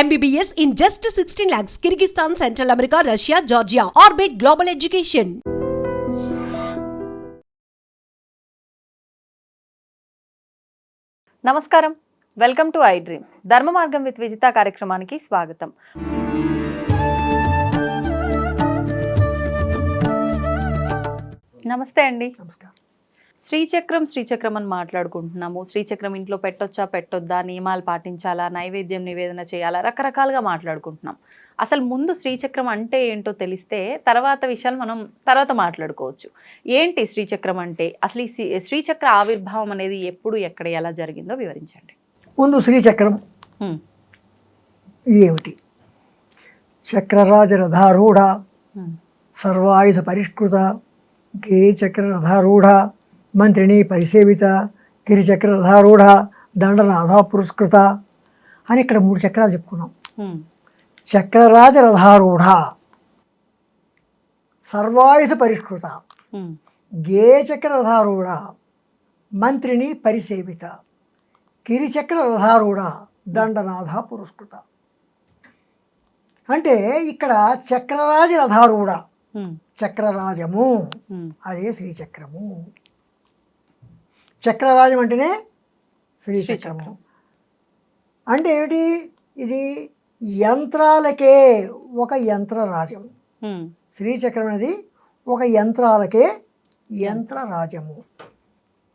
MBBS in just 16 lakhs. Kyrgyzstan, Central America, Russia, Georgia. Orbit Global Education. నమస్కారం welcome to I dream Dharma Margam with Vijitha కార్యక్రమానికి స్వాగతం నమస్తే అండి నమస్కారం శ్రీచక్రం శ్రీచక్రం అని మాట్లాడుకుంటున్నాము. శ్రీచక్రం ఇంట్లో పెట్టొచ్చా పెట్టొద్దా నియమాలు పాటించాలా నైవేద్యం నివేదన చేయాలా రకరకాలుగా మాట్లాడుకుంటున్నాం. అసలు ముందు శ్రీచక్రం అంటే ఏంటో తెలిస్తే తర్వాత విషయాలు మనం తర్వాత మాట్లాడుకోవచ్చు. ఏంటి శ్రీచక్రం అంటే? అసలు ఈ శ్రీ- శ్రీచక్ర ఆవిర్భావం అనేది ఎప్పుడు ఎక్కడ ఎలా జరిగిందో వివరించండి. ముందు శ్రీచక్రం. ఏమిటి? చక్రరాజ రథారూఢ. సర్వాయుధ పరిష్కృత గే చక్ర రథారూఢ మంత్రిని పరిసేవిత గిరిచక్ర రథారూఢ దండనాథ పురస్కృత అని ఇక్కడ మూడు చక్రాలు చెప్పుకున్నాం. చక్రరాజ రథారూఢ సర్వాయుధ పరిష్కృత. గే చక్ర రథారూఢ మంత్రిని పరిసేవిత కిరిచక్ర రథారూఢ దండనాథ పురస్కృత అంటే ఇక్కడ చక్రరాజ రథారూఢ. చక్రరాజము. అదే శ్రీచక్రము చక్రరాజం అంటేనే శ్రీచక్రము. శ్రీచక్రం. అంటే ఏమిటి? ఇది యంత్రాలకే ఒక యంత్రరాజం హ్మ్. శ్రీచక్రం అనేది ఒక యంత్రాలకే యంత్రరాజము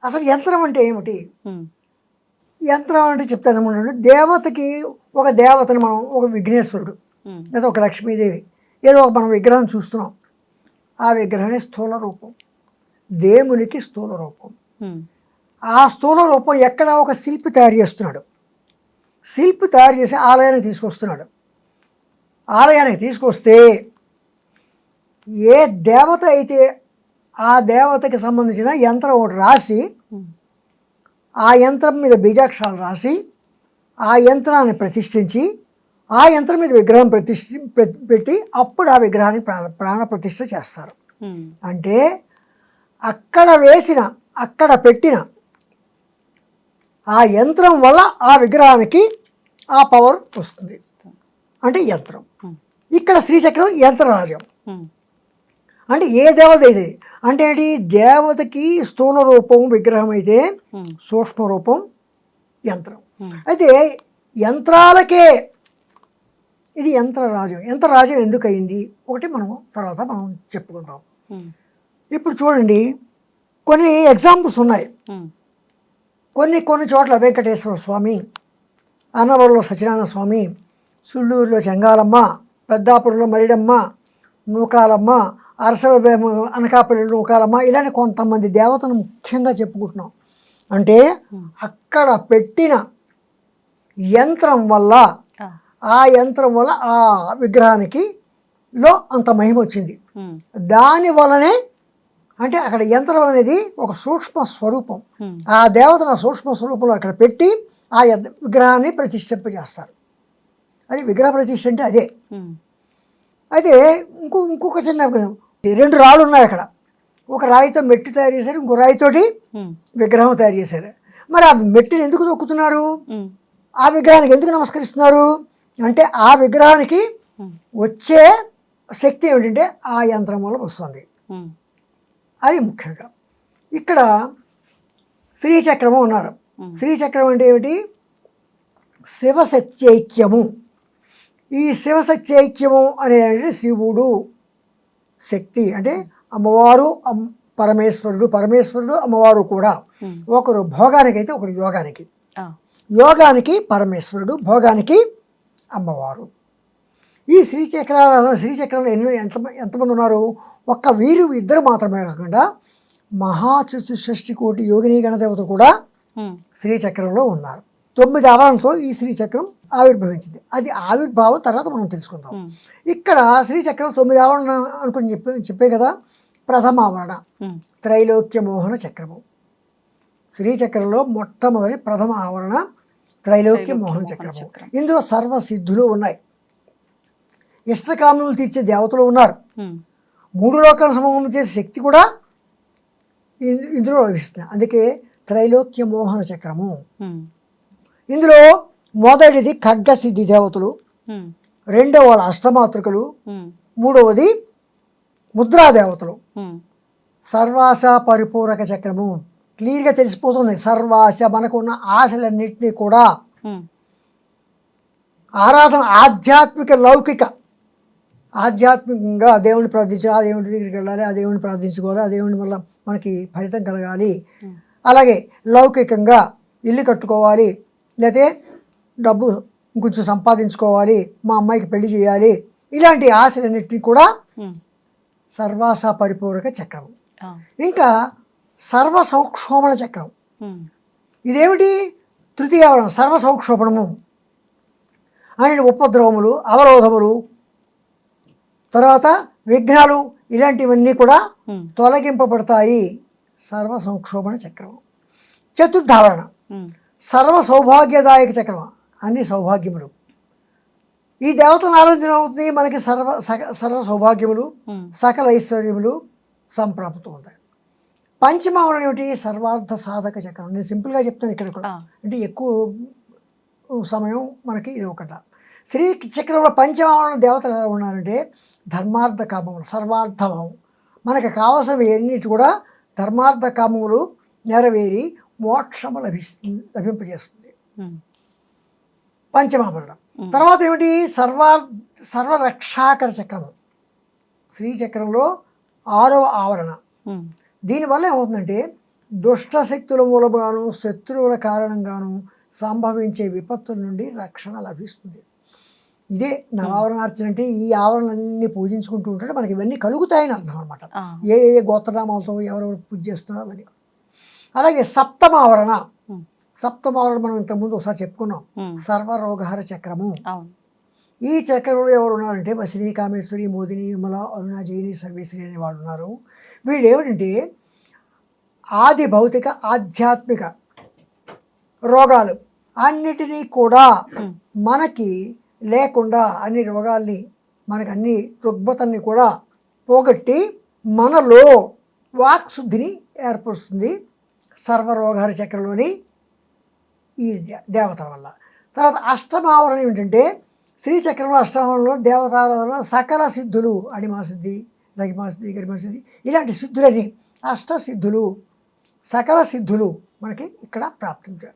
అసలు యంత్రం అంటే ఏమిటి. యంత్రం అంటే చెప్తాను ఏమంటే దేవతకి ఒక దేవతని మనం ఒక విఘ్నేశ్వరుడు. లేదా ఒక లక్ష్మీదేవి. ఏదో ఒక మనం విగ్రహం చూస్తున్నాం. ఆ విగ్రహమే స్థూల రూపం. దేవునికి స్థూల రూపం. ఆ స్థూల రూపం ఎక్కడ ఒక శిల్పి తయారు చేస్తున్నాడు శిల్పి తయారు చేసి ఆలయానికి తీసుకొస్తున్నాడు ఆలయానికి తీసుకొస్తే ఏ దేవత అయితే ఆ దేవతకి సంబంధించిన యంత్రం ఒకటి రాసి. ఆ యంత్రం మీద బీజాక్షరాలు రాసి ఆ యంత్రాన్ని ప్రతిష్ఠించి ఆ యంత్రం మీద విగ్రహం ప్రతిష్ఠి పెట్టి అప్పుడు ఆ విగ్రహాన్ని ప్రా ప్రాణ ప్రతిష్ఠ చేస్తారు. అంటే అక్కడ వేసిన అక్కడ పెట్టిన ఆ యంత్రం వల్ల ఆ విగ్రహానికి ఆ పవర్ వస్తుంది అంటే యంత్రం. ఇక్కడ శ్రీచక్రం యంత్రరాజం హ్మ్. అంటే ఏ దేవత ఇది అంటే ఏంటి దేవతకి స్థూల రూపం విగ్రహం అయితే. సూక్ష్మ రూపం యంత్రం. అయితే యంత్రాలకే ఇది యంత్రరాజం యంత్రరాజం ఎందుకు అయింది ఒకటి మనం తర్వాత మనం చెప్పుకుంటాం. ఇప్పుడు చూడండి కొన్ని ఎగ్జాంపుల్స్ ఉన్నాయి. కొన్ని కొన్ని చోట్ల వెంకటేశ్వర స్వామి అన్నవరంలో సత్యనారాయణ స్వామి సుళ్ళూరులో చెంగాలమ్మ పెద్దాపురంలో మరిడమ్మ నూకాలమ్మ అరసవ అనకాపల్లిలో నూకాలమ్మ ఇలానే కొంతమంది దేవతను ముఖ్యంగా చెప్పుకుంటున్నాం అంటే అక్కడ పెట్టిన యంత్రం వల్ల ఆ. యంత్రం వల్ల ఆ విగ్రహానికి లో అంత మహిమ వచ్చింది. దాని వలనే అంటే అక్కడ యంత్రం అనేది ఒక సూక్ష్మ స్వరూపం. ఆ దేవతను ఆ సూక్ష్మ స్వరూపంలో అక్కడ పెట్టి ఆ విగ్రహాన్ని ప్రతిష్ఠింపజేస్తారు అది విగ్రహ ప్రతిష్ఠ అంటే అదే. అయితే ఇంకో ఇంకొక చిన్న రెండు రాళ్ళు ఉన్నాయి అక్కడ ఒక రాయితో మెట్టి తయారు చేశారు ఇంకో రాయితోటి. విగ్రహం తయారు చేశారు మరి ఆ మెట్టిని ఎందుకు తొక్కుతున్నారు. ఆ విగ్రహానికి ఎందుకు నమస్కరిస్తున్నారు అంటే ఆ విగ్రహానికి. వచ్చే శక్తి ఏమిటంటే ఆ యంత్రం వల్ల వస్తుంది. అది ముఖ్యంగా. ఇక్కడ శ్రీచక్రము ఉన్నారు. శ్రీచక్రం అంటే ఏమిటి? శివసత్యైక్యము. ఈ శివసత్యైక్యము అనేది శివుడు శక్తి. అంటే అమ్మవారు అమ్- పరమేశ్వరుడు పరమేశ్వరుడు అమ్మవారు కూడా. ఒకరు భోగానికి అయితే ఒకరు యోగానికి. యోగానికి పరమేశ్వరుడు భోగానికి అమ్మవారు. ఈ శ్రీచక్ర శ్రీచక్రంలో ఎన్నో ఎంత ఎంతమంది ఉన్నారు? ఒక్క వీరు ఇద్దరు మాత్రమే కాకుండా మహాచతుషష్టి కోటి యోగిని గణదేవత కూడా. శ్రీచక్రంలో ఉన్నారు. తొమ్మిది ఆవరణతో ఈ శ్రీచక్రం ఆవిర్భవించింది. అది ఆవిర్భావం తర్వాత మనం తెలుసుకుందాం. ఇక్కడ శ్రీచక్రం తొమ్మిది ఆవరణ అనుకుని చెప్పే చెప్పే కదా? ప్రథమ ఆవరణ. త్రైలోక్య మోహన చక్రము. శ్రీచక్రంలో మొట్టమొదటి ప్రథమ ఆవరణ త్రైలోక్య మోహన చక్రము. చక్రం. ఇందులో సర్వ సిద్ధులు ఉన్నాయి. ఇష్టకామములు తీర్చే దేవతలు ఉన్నారు. మూడు లోకాల సమూహం చేసే శక్తి కూడా ఇందులో లభిస్తుంది. అందుకే త్రైలోక్య మోహన చక్రము. ఇందులో మొదటిది ఖడ్గ సిద్ధి దేవతలు రెండవ వాళ్ళ అష్టమాతృకలు మూడవది ముద్రాదేవతలు ఉమ్, సర్వాస పరిపూరక చక్రము. క్లియర్గా తెలిసిపోతుంది. సర్వాస మనకున్న ఆశలన్నింటినీ కూడా. ఆరాధన ఆధ్యాత్మిక లౌకిక ఆధ్యాత్మికంగా ఆ దేవుడిని ప్రార్థించాలి ఆ దేవుడి దగ్గరికి వెళ్ళాలి ఆ దేవుడిని ప్రార్థించుకోవాలి ఆ దేవుని వల్ల మనకి ఫలితం కలగాలి. అలాగే లౌకికంగా ఇల్లు కట్టుకోవాలి లేతే డబ్బు కొంచెం సంపాదించుకోవాలి మా అమ్మాయికి పెళ్ళి చేయాలి ఇలాంటి ఆశలన్నింటినీ కూడా సర్వాస పరిపూరక చక్రం. ఇంకా సర్వ సంక్షోభణ చక్రం ఇదేమిటి? తృతీయావరణం సర్వ సంక్షోభణము అని ఉపద్రవములు అవరోధములు తర్వాత విఘ్నాలు ఇలాంటివన్నీ కూడా తొలగింపబడతాయి. సర్వ సంక్షోభణ చక్రం చతుర్థావరణ ఉమ్, సర్వ సౌభాగ్యదాయక చక్రం అన్ని సౌభాగ్యములు. ఈ దేవతను ఆరాధన అవుతుంది మనకి సర్వ సర్వ సౌభాగ్యములు సకల ఐశ్వర్యములు సంప్రాప్తం ఉంటాయి పంచమావరణ ఏమిటి? సర్వార్థ సాధక చక్రం. నేను సింపుల్గా చెప్తాను ఇక్కడ కూడా. అంటే ఎక్కువ సమయం మనకి ఇది ఒకట. శ్రీ చక్రంలో పంచమావరణ దేవతలు ఎలా ఉన్నారంటే ధర్మార్థ కామములు సర్వార్థమం మనకు కావలసినవి అన్నిటి కూడా ధర్మార్థ కామములు నెరవేరి మోక్షము లభిస్తుంది లభింపజేస్తుంది. పంచమాభరణం. తర్వాత ఏమిటి? సర్వార్ సర్వరక్షాకర చక్రము. శ్రీచక్రంలో ఆరవ ఆవరణ. దీనివల్ల ఏమవుతుందంటే దుష్ట శక్తుల మూలముగాను శత్రువుల కారణంగాను సంభవించే విపత్తుల నుండి రక్షణ లభిస్తుంది. ఇదే నవావరణార్చన అంటే ఈ ఆవరణలన్నీ పూజించుకుంటూ ఉంటే మనకి ఇవన్నీ కలుగుతాయని అర్థం అనమాట ఏ ఏ గోత్రనామాలతో ఎవరెవరు పూజ చేస్తున్నారో అవన్నీ. అలాగే సప్తమావరణ. సప్తమావరణ మనం ఇంతకుముందు ఒకసారి చెప్పుకున్నాం. సర్వరోగహర చక్రము. ఈ చక్రంలో ఎవరు ఉన్నారంటే వసిని కామేశ్వరి మోదిని విమల అరుణ జైని సర్వేశ్వరి అనే వాళ్ళు ఉన్నారు. వీళ్ళు ఏమిటంటే ఆది భౌతిక ఆధ్యాత్మిక రోగాలు అన్నిటినీ కూడా మనకి లేకుండా అన్ని రోగాల్ని మనకు అన్ని రుగ్మతల్ని కూడా పోగొట్టి మనలో వాక్ శుద్ధిని ఏర్పరుస్తుంది సర్వరోగహర చక్రంలోని ఈ దే- దేవతల వల్ల. తర్వాత అష్టమావరణ ఏమిటంటే శ్రీచక్రంలో అష్టమావరణలో దేవతారాధన సకల సిద్ధులు అడిమాసిద్ధి సిద్ధి లగిమా సిద్ధి గరిమా సిద్ధి ఇలాంటి సిద్ధులని అష్టసిద్ధులు సకల సిద్ధులు మనకి ఇక్కడ ప్రాప్తించారు.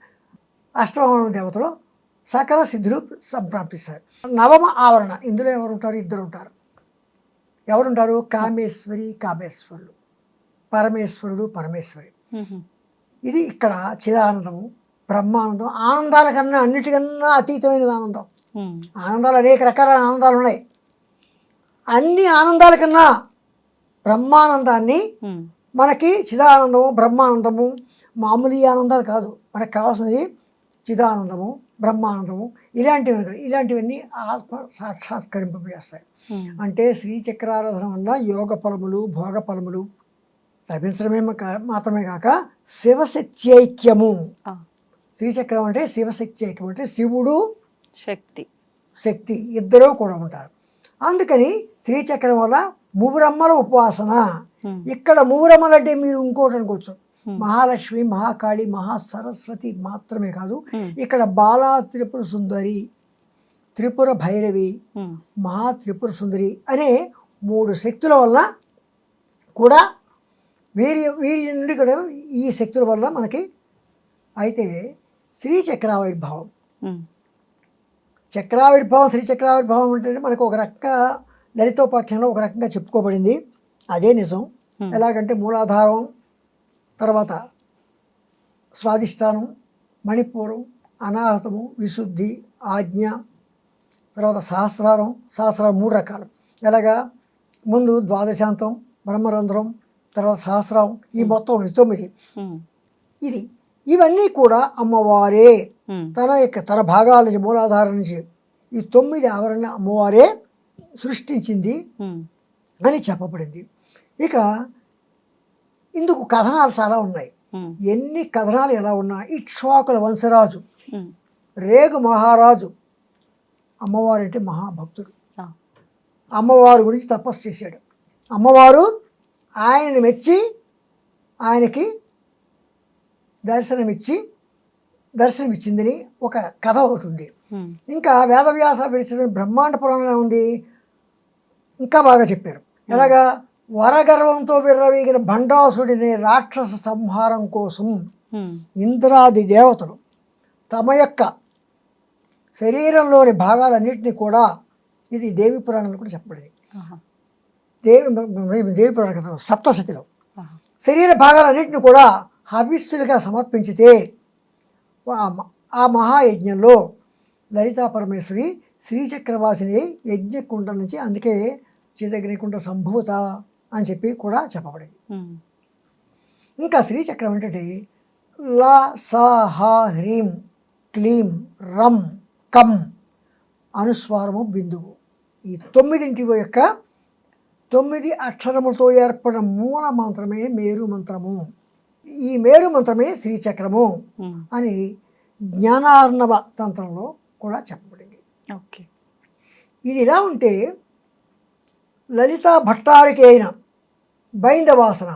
అష్టమావరణ దేవతలో సకల సిద్ధులు సంప్రాప్తిస్తారు. నవమ ఆవరణ ఇందులో ఎవరు ఉంటారు ఇద్దరు ఉంటారు ఎవరుంటారు? కామేశ్వరి కామేశ్వరులు. పరమేశ్వరుడు పరమేశ్వరి. ఇది ఇక్కడ చిదానందము బ్రహ్మానందం ఆనందాల కన్నా అన్నిటికన్నా అతీతమైనది ఆనందం. ఆనందాలు అనేక రకాల ఆనందాలు ఉన్నాయి అన్ని ఆనందాల కన్నా బ్రహ్మానందాన్ని మనకి చిదానందము బ్రహ్మానందము మామూలు ఆనందాలు కాదు. మనకు కావాల్సినది చిదానందము బ్రహ్మానందము ఇలాంటివి ఇలాంటివన్నీ ఆత్మ సాక్షాత్కరింపజేస్తాయి. ఉమ్, అంటే శ్రీచక్రారాధన వల్ల యోగ ఫలములు భోగ ఫలములు లభించడమే కా- మాత్రమే కాక శివశక్త్యైక్యము. శ్రీచక్రం అంటే శివశక్తి ఐక్యం అంటే శివుడు శక్తి. శక్తి. ఇద్దరూ కూడా ఉంటారు. అందుకని శ్రీచక్రం వల్ల ముగురమ్మల ఉపాసన. ఉమ్, ఇక్కడ ముగురమ్మలు అంటే మీరు ఇంకోటి అనుకోవచ్చు. Hmm. మహాలక్ష్మి మహాకాళి మహాసరస్వతి మాత్రమే కాదు ఇక్కడ బాలా త్రిపుర సుందరి త్రిపుర భైరవి మహా త్రిపుర సుందరి అనే మూడు శక్తుల వల్ల కూడా వీరి వీరి నుండి కూడా ఈ శక్తుల వల్ల మనకి అయితే శ్రీ చక్రావిర్భావం. చక్రావిర్భావం శ్రీ చక్రావిర్భావం అంటే మనకు ఒక రక లలితోపాఖ్యంలో ఒక రకంగా చెప్పుకోబడింది. అదే నిజం. ఎలాగంటే మూలాధారం తర్వాత స్వాదిష్టానం మణిపూరం అనాహతము విశుద్ధి ఆజ్ఞ తర్వాత సహస్రారం సహస్రారం మూడు రకాలు. ఎలాగా? ముందు ద్వాదశాంతం బ్రహ్మరంధ్రం తర్వాత సహస్రారం ఈ మొత్తం తొమ్మిది. ఇది ఇవన్నీ కూడా అమ్మవారే. తన యొక్క తన భాగాల నుంచి మూలాధారం నుంచి ఈ తొమ్మిది ఆవరణ అమ్మవారే సృష్టించింది అని చెప్పబడింది. ఇక ఇందుకు కథనాలు చాలా ఉన్నాయి. ఎన్ని కథనాలు ఎలా ఉన్నా ఇక్ష్వాకుల వంశరాజు. రేగు మహారాజు. అమ్మవారు అంటే మహాభక్తుడు అమ్మవారు గురించి తపస్సు చేశాడు. అమ్మవారు ఆయనని మెచ్చి ఆయనకి దర్శనమిచ్చి దర్శనమిచ్చిందని ఒక కథ ఒకటి ఉంది. ఇంకా వేదవ్యాస విరచిత బ్రహ్మాండ పురాణంలో ఉంది? ఇంకా బాగా చెప్పారు. ఎలాగా? వరగర్వంతో విర్రవీగిన భండాసుడిని రాక్షస సంహారం కోసం ఇంద్రాది దేవతలు తమ యొక్క శరీరంలోని భాగాలన్నింటినీ కూడా ఇది దేవి పురాణంలో కూడా చెప్పబడింది దేవి దేవి పురాణ కథ సప్తశతిలో. శరీర భాగాలన్నింటినీ కూడా హవిస్సులుగా సమర్పించితే ఆ మహాయజ్ఞంలో లలితా పరమేశ్వరి శ్రీచక్రవాసిని యజ్ఞకుండ నుంచి అందుకే చిదగ్నికుండ సంభూత అని చెప్పి కూడా చెప్పబడింది. ఇంకా శ్రీచక్రం ఏంటంటే లా సా హా హ్రీం క్లీం రం కం అనుస్వారము బిందువు. ఈ తొమ్మిదింటి యొక్క తొమ్మిది అక్షరములతో ఏర్పడిన మూల మంత్రమే మేరు మంత్రము. ఈ మేరు మంత్రమే శ్రీచక్రము అని జ్ఞానార్ణవ తంత్రంలో కూడా చెప్పబడింది. ఓకే. ఇది ఇలా ఉంటే లలితా భట్టారికి అయిన బైందవాసన.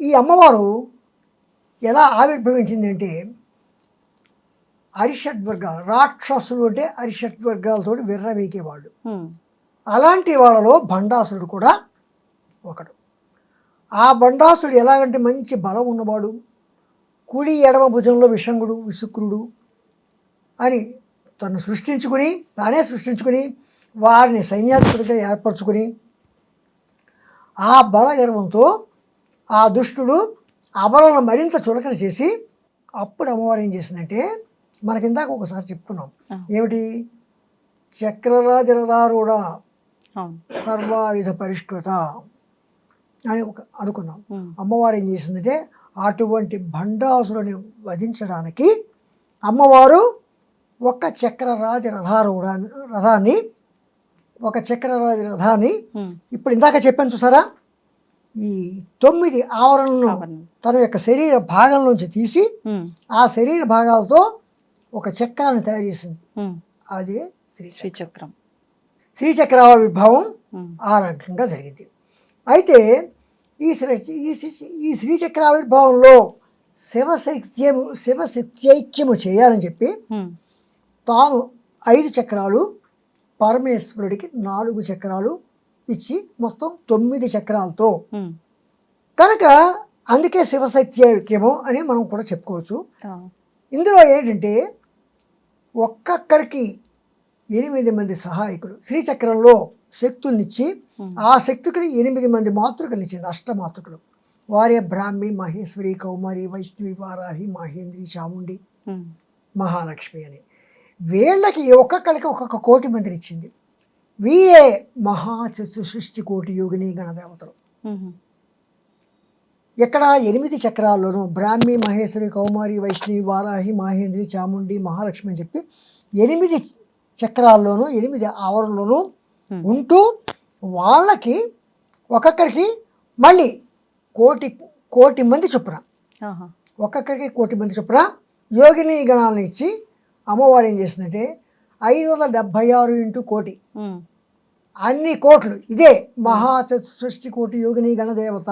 ఈ అమ్మవారు ఎలా ఆవిర్భవించింది అంటే అరిషడ్ వర్గాలు రాక్షసులు అంటే అరిషడ్ వర్గాలతో విర్రవీకేవాళ్ళు అలాంటి వాళ్ళలో భండాసురుడు కూడా ఒకడు. ఆ భండాసుడు ఎలాగంటే మంచి బలం ఉన్నవాడు కుడి ఎడమ భుజంలో విషంగుడు విశుక్రుడు అని తను సృష్టించుకుని తానే సృష్టించుకుని వారిని సైన్యాధిపతిగా ఏర్పరచుకుని ఆ బల గర్వంతో ఆ దుష్టుడు అబలను మరింత చులకన చేసి అప్పుడు అమ్మవారు ఏం చేసిందంటే మనకిందాక ఒకసారి చెప్పుకున్నాం. ఏమిటి? చక్రరాజరదారుడ అవును. సర్వాయుధ పరిష్కృత అని ఒక అనుకున్నాం. అమ్మవారు ఏం చేసిందంటే అటువంటి భండాసురుని వధించడానికి అమ్మవారు ఒక చక్రరాజ రథారూఢ రథాన్ని ఒక చక్రరాజ రథాన్ని ఇప్పుడు ఇందాక చెప్పాను చూసారా? ఈ తొమ్మిది ఆవరణలు. తన యొక్క శరీర భాగంలోంచి తీసి ఆ శరీర భాగాలతో ఒక చక్రాన్ని తయారు చేసింది. అదే శ్రీ శ్రీచక్రం. శ్రీచక్రావిర్భావం ఉమ్, ఆ రకంగా జరిగింది. అయితే ఈ శ్రీ ఈ శ్రీ- ఈ శ్రీచక్రావిర్భావంలో శివశక్త్యము శివశక్త్యైక్యము చేయాలని చెప్పి తాను ఐదు చక్రాలు పరమేశ్వరుడికి నాలుగు చక్రాలు ఇచ్చి మొత్తం తొమ్మిది చక్రాలతో. కనుక అందుకే శివశక్త్యైక్యము అని మనం కూడా చెప్పుకోవచ్చు. ఇందులో ఏంటంటే ఒక్కొక్కరికి ఎనిమిది మంది సహాయకులు. శ్రీచక్రంలో శక్తుల్నిచ్చి ఆ శక్తికి ఎనిమిది మంది మాతృకలు ఇచ్చింది అష్టమాతృకలు. వారే బ్రాహ్మి మహేశ్వరి కౌమారి వైష్ణవి వారాహి మహేంద్రి చాముండి మహాలక్ష్మి అని. వీళ్ళకి ఒక్కొక్కరికి ఒక్కొక్క కోటి మందిని ఇచ్చింది. వీరే మహా సృష్టి కోటి యోగిని గణదేవతలు. ఇక్కడ ఎనిమిది చక్రాల్లోనూ బ్రాహ్మి మహేశ్వరి కౌమారి వైష్ణవి వారాహి మహేంద్రి చాముండి మహాలక్ష్మి అని చెప్పి ఎనిమిది చక్రాల్లోనూ ఎనిమిది ఆవరణలోనూ. ఉంటూ వాళ్ళకి ఒక్కొక్కరికి మళ్ళీ కోటి కోటి మంది చొప్పున ఒక్కొక్కరికి కోటి మంది చొప్పున యోగిని గణాలను ఇచ్చి అమ్మవారు ఏం చేసిందంటే ఐదు వందల డెబ్భై ఆరు ఇంటూ కోటి. అన్ని కోట్లు. ఇదే మహా సృష్టి కోటి యోగిని గణదేవత.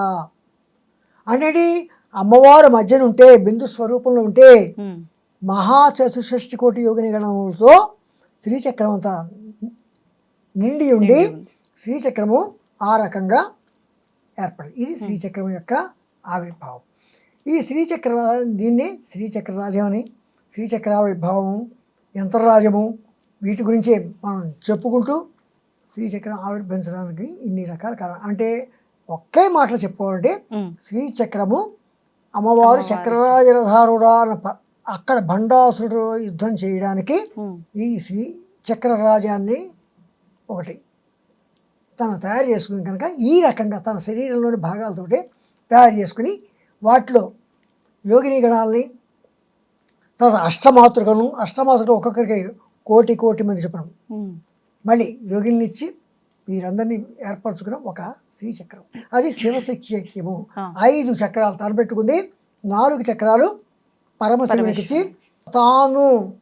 అనేది అమ్మవారు మధ్యన ఉంటే బిందు స్వరూపంలో ఉంటే ఉమ్, మహా చతుషష్టి కోటి యోగిని గణములతో శ్రీచక్రం అంతా నిండి ఉండి. శ్రీచక్రము ఆ రకంగా ఏర్పడింది ఇది శ్రీచక్రం యొక్క ఆవిర్భావం. ఈ శ్రీచక్ర దీన్ని శ్రీచక్రరాజ్యం అని శ్రీచక్రావిర్భావం యంత్రరాజ్యము వీటి గురించి మనం చెప్పుకుంటూ శ్రీచక్రం ఆవిర్భవించడానికి ఇన్ని రకాల కారణం అంటే ఒకే మాటలు చెప్పుకోవాలంటే శ్రీచక్రము అమ్మవారు ప- అక్కడ భండాసురుడు యుద్ధం చేయడానికి ఈ శ్రీ చక్రరాజాన్ని ఒకటి తను తయారు చేసుకుని కనుక ఈ రకంగా తన శరీరంలోని భాగాలతోటి తయారు చేసుకుని వాటిలో యోగిని గణాలని తర్వాత అష్టమాతృకను అష్టమాతృకలు ఒక్కొక్కరికి కోటి కోటి మంది చెప్పడం. మళ్ళీ యోగిని ఇచ్చి వీరందరినీ ఏర్పరచుకున్న ఒక శ్రీచక్రం. అది శివశక్త్యము ఆ. ఐదు చక్రాలు తను పెట్టుకుంది నాలుగు చక్రాలు పరమశివునికి ఇచ్చి తాను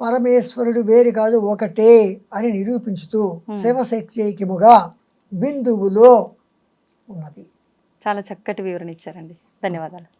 పరమేశ్వరుడు వేరు కాదు ఒకటే అని నిరూపించుతూ శివశక్త్యైక్యముగా బిందువులో ఉన్నది. చాలా చక్కటి వివరణ ఇచ్చారండి. ధన్యవాదాలు.